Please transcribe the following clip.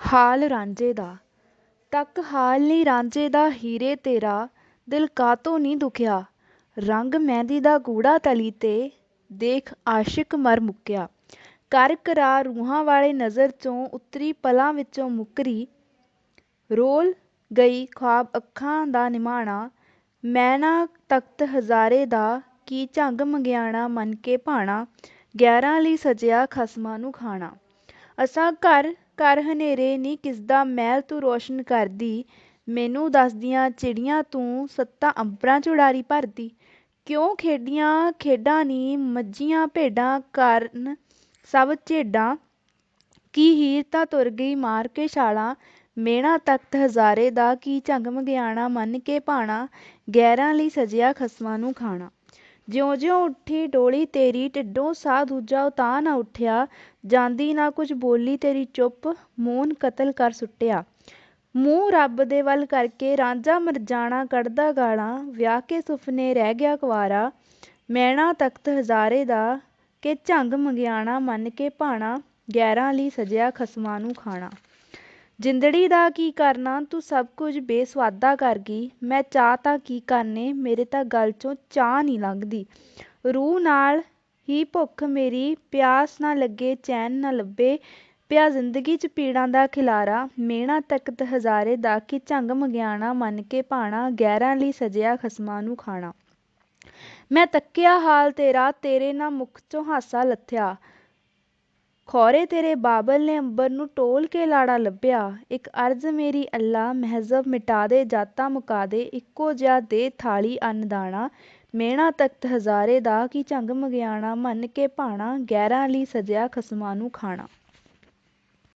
ਹਾਲ ਰਾਂਝੇ ਦਾ। ਤੱਕ ਹਾਲ ਨੀ ਰਾਂਝੇ ਦਾ ਹੀਰੇ ਤੇਰਾ, ਦਿਲ ਕਾਤੋਂ ਨੀ ਦੁਖਿਆ। ਰੰਗ ਮਹਿੰਦੀ ਦਾ ਗੂੜਾ ਤਲੀ ਤੇ ਦੇਖ ਆਸ਼ਿਕ ਮਰ ਮੁੱਕਿਆ। ਕਰ ਕਰਾ ਰੂਹਾਂ ਵਾਲੇ ਨਜ਼ਰ ਚੋਂ ਉਤਰੀ ਪਲਾਂ ਵਿੱਚੋਂ ਮੁੱਕਰੀ। ਰੋਲ ਗਈ ਖ਼ਵਾਬ ਅੱਖਾਂ ਦਾ ਨਿਮਾਣਾ। ਮੈਨਾ ਤਖ਼ਤ ਹਜ਼ਾਰੇ ਦਾ ਕੀ ਝੰਗ ਮੰਗਿਆਣਾ ਮੰਨ ਕੇ ਭਾਣਾ। ਗੈਰਾਂ ਲਈ ਸਜਿਆ ਖਸਮਾਂ ਨੂੰ ਖਾਣਾ। ਅਸਾਂ ਘਰ ਘਰ ਹਨੇਰੇ ਨੀ ਕਿਸਦਾ ਮਹਿਲ ਤੂੰ ਰੋਸ਼ਨ ਕਰਦੀ। ਮੈਨੂੰ ਦੱਸਦੀਆਂ ਚਿੜੀਆਂ ਤੂੰ ਸੱਤਾਂ ਅੰਬਰਾਂ 'ਚ ਉਡਾਰੀ ਭਰਦੀ। ਕਿਉਂ ਖੇਡੀਆਂ ਖੇਡਾਂ ਨੀ ਮੱਝੀਆਂ ਭੇਡਾਂ ਕਾਰਨ ਸਭ ਝੇਡਾਂ। ਕੀ ਹੀਰ ਤਾਂ ਤੁਰ ਗਈ ਮਾਰ ਕੇ ਛਾਲਾਂ। ਮੇਣਾ ਤਖ਼ਤ ਹਜ਼ਾਰੇ ਦਾ ਕੀ ਝੰਗ ਮੰਗਿਆਣਾ। ਮੰਨ ਕੇ ਭਾਣਾ। ਗੈਰਾਂ ਲਈ ਸਜਿਆ ਖਸਮਾਂ ਨੂੰ ਖਾਣਾ। ਜਿਉਂ ਜਿਉਂ ਉੱਠੀ ਡੋਲੀ ਤੇਰੀ, ਢਿੱਡੋਂ ਸਾਹ ਦੂਜਾ ਉਤਾਂਹ ਨਾ ਉੱਠਿਆ। ਜਾਂਦੀ ਨਾ ਕੁਝ ਬੋਲੀ ਤੇਰੀ ਚੁੱਪ, ਮੂੰਹ ਕਤਲ ਕਰ ਸੁੱਟਿਆ। ਮੂੰਹ ਰੱਬ ਦੇ ਵੱਲ ਕਰਕੇ ਰਾਂਝਾ ਮਰਜਾਣਾ ਕੱਢਦਾ ਗਾਲਾਂ, ਵਿਆਹ ਕੇ ਸੁਫਨੇ ਰਹਿ ਗਿਆ ਕੁਆਰਾ ਮੈਣਾ ਤਖ਼ਤ ਹਜ਼ਾਰੇ ਦਾ, ਕਿ ਝੰਗ ਮੰਗਿਆਣਾ, ਮੰਨ ਕੇ ਭਾਣਾ, ਗੈਰਾਂ ਲਈ ਸਜਿਆ ਖਸਮਾਂ ਨੂੰ ਖਾਣਾ। ਜਿੰਦੜੀ ਦਾ ਕੀ ਕਰਨਾ, ਤੂੰ ਸਭ ਕੁਝ ਬੇਸੁਆਦਾ ਕਰ ਗਈ। ਮੈਂ ਚਾਹ ਤਾਂ ਕੀ ਕਰਨੇ, ਮੇਰੇ ਤਾਂ ਗਲ ਚੋਂ ਚਾਹ ਨਹੀਂ ਲੰਘਦੀ। ਰੂਹ ਨਾਲ ਹੀ ਭੁੱਖ ਮੇਰੀ, ਪਿਆਸ ਨਾ ਲੱਗੇ, ਚੈਨ ਨਾ ਲੱਭੇ। ਪਿਆ ਜ਼ਿੰਦਗੀ 'ਚ ਪੀੜਾਂ ਦਾ ਖਿਲਾਰਾ ਮੇਣਾ ਤਖ਼ਤ ਹਜ਼ਾਰੇ ਦਾ ਕੀ ਝੰਗ ਮੰਗਿਆਣਾ ਮੰਨ ਕੇ ਭਾਣਾ, ਗੈਰਾਂ ਲਈ ਸਜਿਆ ਖਸਮਾਂ ਨੂੰ ਖਾਣਾ। ਮੈਂ ਤੱਕਿਆ ਹਾਲ ਤੇਰਾ, ਤੇਰੇ ਨਾ ਮੁਖ ਚੋਂ ਹਾਸਾ ਲੱਥਿਆ। ਖੌਰੇ ਤੇਰੇ ਬਾਬਲ ਨੇ ਅੰਬਰ ਨੂੰ ਟੋਲ ਕੇ ਲਾੜਾ ਲੱਭਿਆ। ਇੱਕ ਅਰਜ਼ ਮੇਰੀ ਅੱਲਾ, ਮਹਿਜ਼ਬ ਮਿਟਾ ਦੇ, ਜਾਤਾਂ ਮੁਕਾ ਦੇ, ਇੱਕੋ ਜਿਹਾ ਦੇ ਥਾਲੀ ਅੰਨ ਦਾਣਾ। ਮੇਣਾ ਤਖ਼ਤ ਹਜ਼ਾਰੇ ਦਾ, ਕੀ ਝੰਗ ਮੰਗਿਆਣਾ, ਮੰਨ ਕੇ ਭਾਣਾ, ਗੈਰਾਂ ਲਈ ਸਜਿਆ ਖਸਮਾਂ ਨੂੰ ਖਾਣਾ।